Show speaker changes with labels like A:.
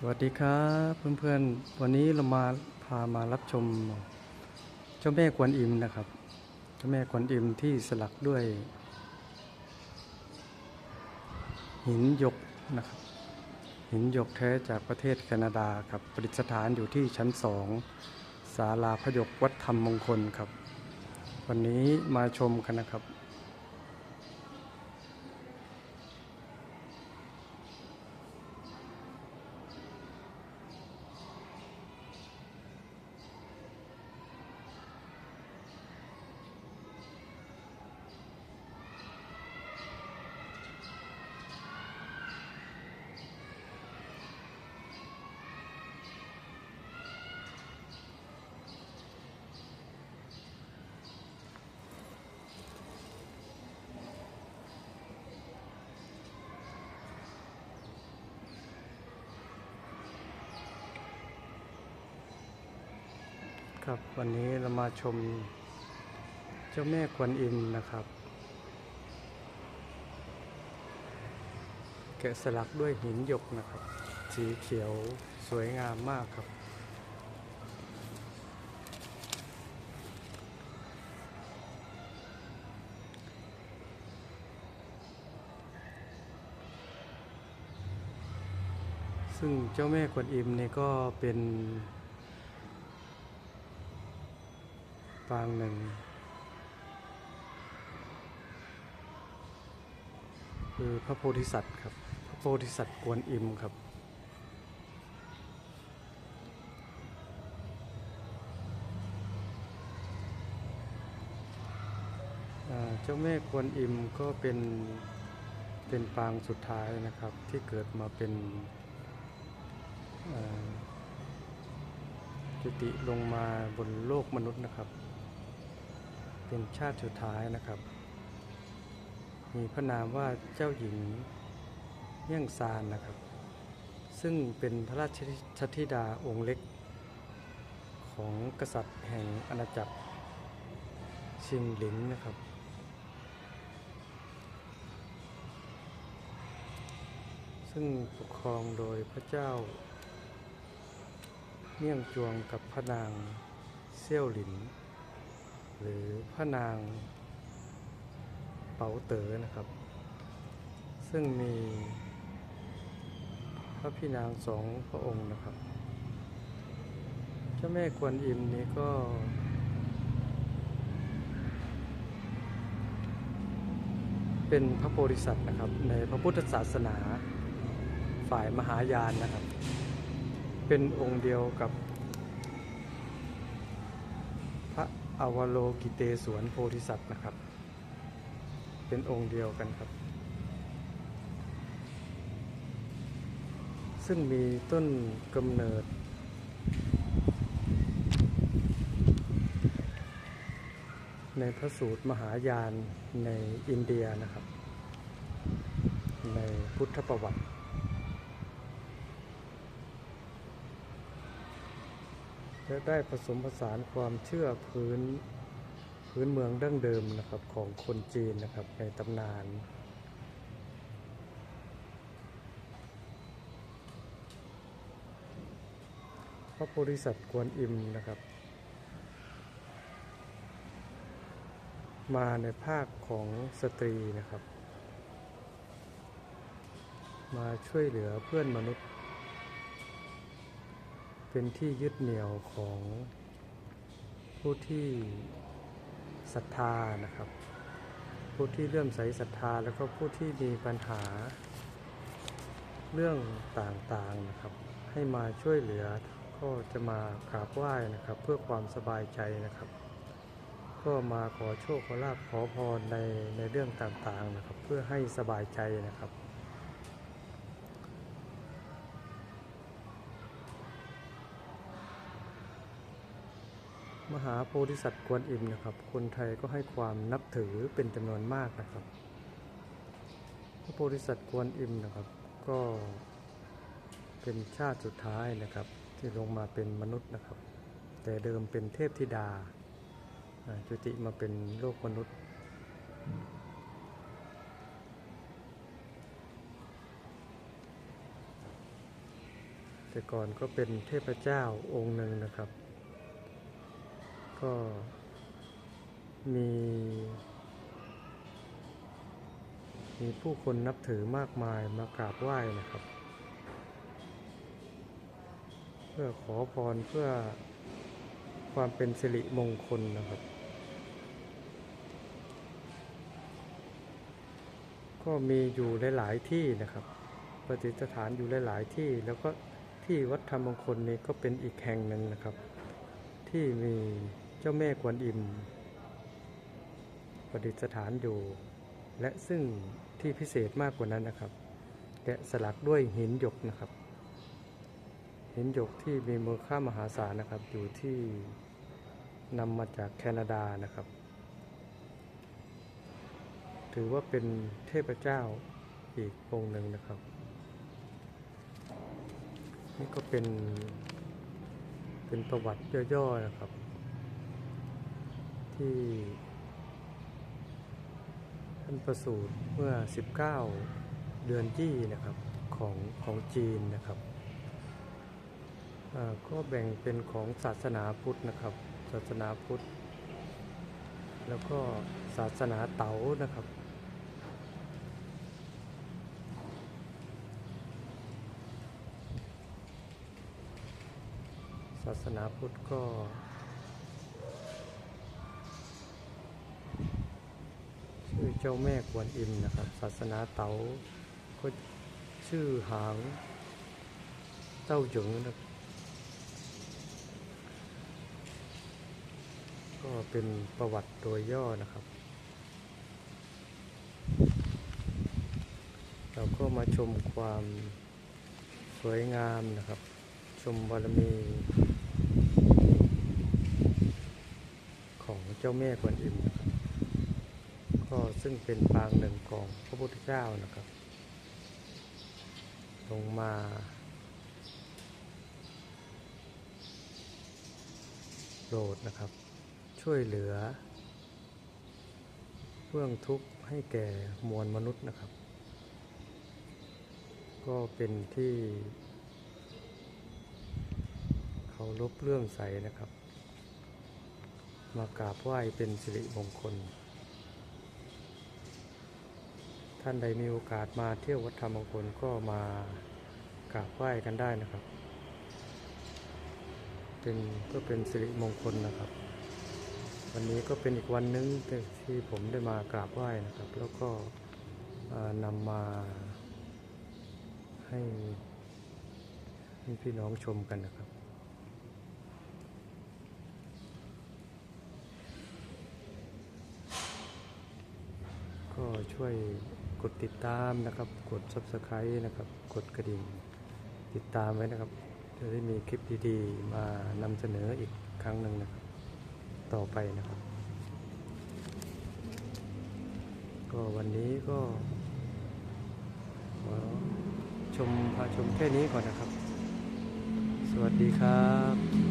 A: สวัสดีครับเพื่อนๆ วันนี้เรามาพามารับชม เจ้าแม่กวนอิมนะครับ เจ้าแม่กวนอิมที่สลักด้วย หินหยกนะครับ หินหยกแท้จากประเทศแคนาดาครับประดิษฐานอยู่ที่ชั้นสองศาลาพยกวัดธรรมมงคลครับ วันนี้มาชมกันนะครับ ครับวันนี้เรามาชมเจ้าแม่กวนอิมนะครับ แกะสลักด้วยหินหยกนะครับ สีเขียวสวยงามมากครับ ซึ่งเจ้าแม่กวนอิมนี่ก็เป็น ปางหนึ่งคือพระโพธิสัตว์ครับ พระโพธิสัตว์กวนอิมครับ เจ้าแม่กวนอิมก็เป็นเป็นปางสุดท้ายนะครับที่เกิดมาเป็นจุติลงมาบนโลกมนุษย์นะครับ เป็นชาติสุดท้ายนะครับ มีพระนามว่าเจ้าหญิงเยี่ยงซานนะครับ ซึ่งเป็นพระราชธิดาองค์เล็ก ของกษัตริย์แห่งอาณาจักรชิงหลิงนะครับ ซึ่งปกครองโดยพระเจ้าเมี่ยงจวงกับพระนางเซี่ยวหลิน หรือพระนางเปาเต๋อนะครับ ซึ่งมีพระพี่นางสองพระองค์นะครับ เจ้าแม่กวนอิมนี้ก็ เป็นพระโพธิสัตว์นะครับ ในพระพุทธศาสนาฝ่ายมหายานนะครับ เป็นองค์เดียวกับ พระ อวโลกิเตศวนโพธิสัตว์นะครับ เป็นองค์เดียวกันครับ ซึ่งมีต้นกำเนิด ในพระสูตรมหายานในอินเดียนะครับ ในพุทธประวัติ และได้ผสมผสานความเชื่อพื้นพื้นเมืองดั้งเดิมนะครับของคนจีนนะครับในตำนานพระโพธิสัตว์กวนอิมนะครับ มาในภาคของสตรีนะครับ มาช่วยเหลือเพื่อนมนุษย์ เป็นที่ยึดเหนี่ยวของผู้ที่ศรัทธานะครับ ผู้ที่เลื่อมใสศรัทธาแล้วก็ผู้ที่มีปัญหา เรื่องต่างๆนะครับ ให้มาช่วยเหลือก็จะมากราบไหว้นะครับ เพื่อความสบายใจนะครับ ก็มาขอโชคขอลาภขอพรในในเรื่องต่างๆนะครับ เพื่อให้สบายใจนะครับ มหาโพธิสัตว์กวนอิมนะครับ คนไทยก็ให้ความนับถือเป็นจำนวนมากนะครับ พระโพธิสัตว์กวนอิมนะครับ ก็เป็นชาติสุดท้ายนะครับ ที่ลงมาเป็นมนุษย์นะครับ แต่เดิมเป็นเทพธิดา จุติมาเป็นโลกมนุษย์แต่ก่อนก็เป็นเทพเจ้าองค์หนึ่งนะครับ ก็มี มีผู้คนนับถือมากมายมากราบไหว้นะครับ เพื่อขอพรเพื่อความเป็นสิริมงคลนะครับ ก็มีอยู่หลาย ๆ ที่นะครับประดิษฐานอยู่หลาย ๆ ที่แล้วก็ที่วัดธรรมมงคลนี้ก็เป็นอีกแห่งหนึ่งนะครับ ที่มี จ้าแม่กวนอิมประดิษฐานอยู่ และซึ่งที่พิเศษมากกว่านั้นนะครับแกะสลักด้วยหินหยกนะครับ หินหยกที่มีมูลค่ามหาศาลนะครับ อยู่ที่นำมาจากแคนาดานะครับ ถือว่าเป็นเทพเจ้าอีกองค์หนึ่งนะครับ นี่ก็เป็นเป็นประวัติย่อๆนะครับ ที่ท่านประสูติเมื่อ 19 เดือนยี่นะครับของของจีนนะครับก็แบ่งเป็นของศาสนาพุทธนะครับ ศาสนาพุทธ แล้วก็ศาสนาเต๋านะครับ ศาสนาพุทธก็ ชื่อเจ้าแม่กวนอิมนะครับ ศาสนาเต๋าก็ชื่อหางเต้าหยงนะครับก็เป็นประวัติโดยย่อนะครับ เราก็มาชมความสวยงามนะครับ ชมบารมี ของเจ้าแม่กวนอิมนะครับ ก็ซึ่งเป็นปางหนึ่งของพระพุทธเจ้านะครับ ลงมาโปรดนะครับ ช่วยเหลือเรื่องทุกข์ให้แก่มวลมนุษย์นะครับ ก็เป็นที่เคารพเรื่องใสนะครับ มากราบไหว้เป็นสิริมงคล ท่านใดมีโอกาสมาเที่ยววัดธรรมมงคลก็มากราบไหว้กันได้นะครับ เป็นก็เป็นสิริมงคลนะครับ วันนี้ก็เป็นอีกวันหนึงที่ผมได้มากราบไหว้นะครับ แล้วก็นำมาให้ให้พี่น้องชมกันนะครับก็ช่วย ดติดตามนะครับ กด subscribe นะครับ กดกระดิ่ง ติดตามไว้นะครับ จะได้มีคลิปดีๆ มานำเสนออีกครั้งหนึ่งนะครับ ต่อไปนะครับ ก็วันนี้ก็ขอชมพาชมแค่นี้ก่อนนะครับ สวัสดีครับ